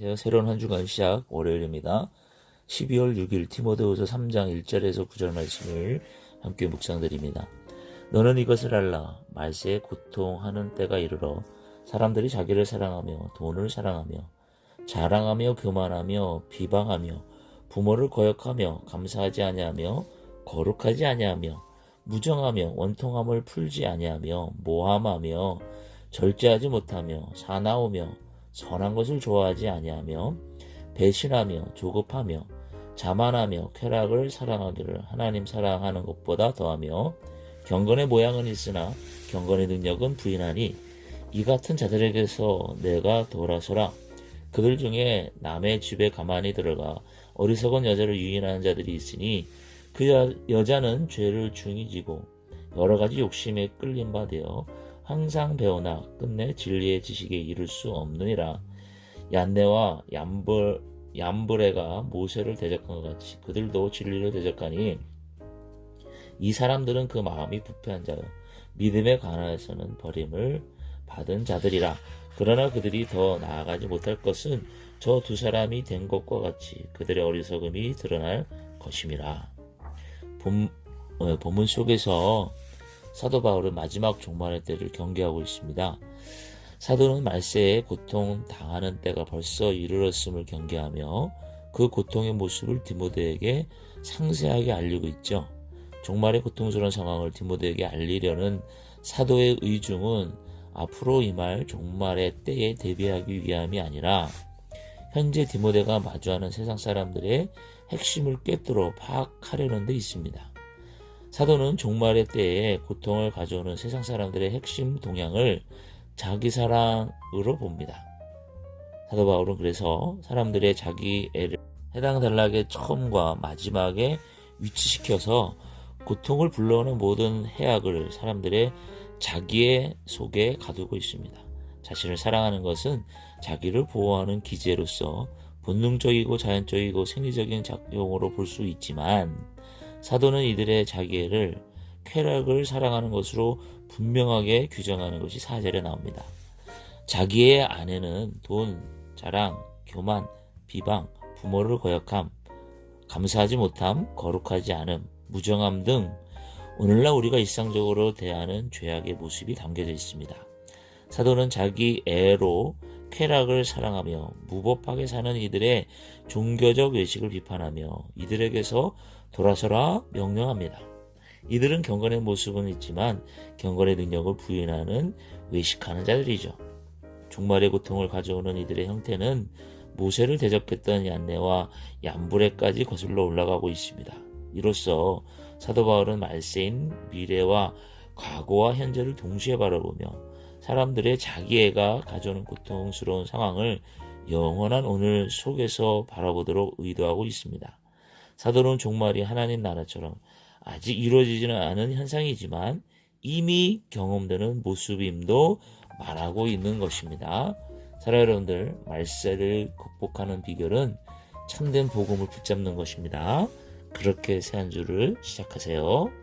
안녕하세요. 새로운 한 주간 시작 월요일입니다. 12월 6일 티모데후서 3장 1절에서 9절 말씀을 함께 묵상드립니다. 너는 이것을 알라 말세에 고통하는 때가 이르러 사람들이 자기를 사랑하며 돈을 사랑하며 자랑하며 교만하며 비방하며 부모를 거역하며 감사하지 아니하며 거룩하지 아니하며 무정하며 원통함을 풀지 아니하며 모함하며 절제하지 못하며 사나우며 선한 것을 좋아하지 아니하며 배신하며 조급하며 자만하며 쾌락을 사랑하기를 하나님 사랑하는 것보다 더하며 경건의 모양은 있으나 경건의 능력은 부인하니 이 같은 자들에게서 내가 돌아서라. 그들 중에 남의 집에 가만히 들어가 어리석은 여자를 유인하는 자들이 있으니 그 여, 여자는 죄를 중히 지고 여러 가지 욕심에 끌린 바 되어 항상 배우나 끝내 진리의 지식에 이를 수 없느니라. 얀네와 얀불, 얀브레가 모세를 대적한 것 같이 그들도 진리를 대적하니 이 사람들은 그 마음이 부패한 자요 믿음에 관하여서는 버림을 받은 자들이라. 그러나 그들이 더 나아가지 못할 것은 저 두 사람이 된 것과 같이 그들의 어리석음이 드러날 것임이라. 본, 어, 본문 속에서 사도 바울은 마지막 종말의 때를 경계하고 있습니다. 사도는 말세에 고통 당하는 때가 벌써 이르렀음을 경계하며 그 고통의 모습을 디모데에게 상세하게 알리고 있죠. 종말의 고통스러운 상황을 디모데에게 알리려는 사도의 의중은 앞으로 임할 종말의 때에 대비하기 위함이 아니라 현재 디모데가 마주하는 세상 사람들의 핵심을 꿰뚫어 파악하려는 데 있습니다. 사도는 종말의 때에 고통을 가져오는 세상 사람들의 핵심 동향을 자기 사랑으로 봅니다. 사도 바울은 그래서 사람들의 자기 애를 해당 단락의 처음과 마지막에 위치시켜서 고통을 불러오는 모든 해악을 사람들의 자기의 속에 가두고 있습니다. 자신을 사랑하는 것은 자기를 보호하는 기제로서 본능적이고 자연적이고 생리적인 작용으로 볼 수 있지만 사도는 이들의 자기애를 쾌락을 사랑하는 것으로 분명하게 규정하는 것이 사절에 나옵니다. 자기의 아내는 돈, 자랑, 교만, 비방, 부모를 거역함, 감사하지 못함, 거룩하지 않음, 무정함 등 오늘날 우리가 일상적으로 대하는 죄악의 모습이 담겨져 있습니다. 사도는 자기 애로 쾌락을 사랑하며 무법하게 사는 이들의 종교적 외식을 비판하며 이들에게서 돌아서라 명령합니다. 이들은 경건의 모습은 있지만 경건의 능력을 부인하는 외식하는 자들이죠. 종말의 고통을 가져오는 이들의 형태는 모세를 대적했던 얀네와 얀브레까지 거슬러 올라가고 있습니다. 이로써 사도 바울은 말세인 미래와 과거와 현재를 동시에 바라보며 사람들의 자기애가 가져오는 고통스러운 상황을 영원한 오늘 속에서 바라보도록 의도하고 있습니다. 사도는 종말이 하나님 나라처럼 아직 이루어지지는 않은 현상이지만 이미 경험되는 모습임도 말하고 있는 것입니다. 사랑 여러분들, 말세를 극복하는 비결은 참된 복음을 붙잡는 것입니다. 그렇게 새 한 주를 시작하세요.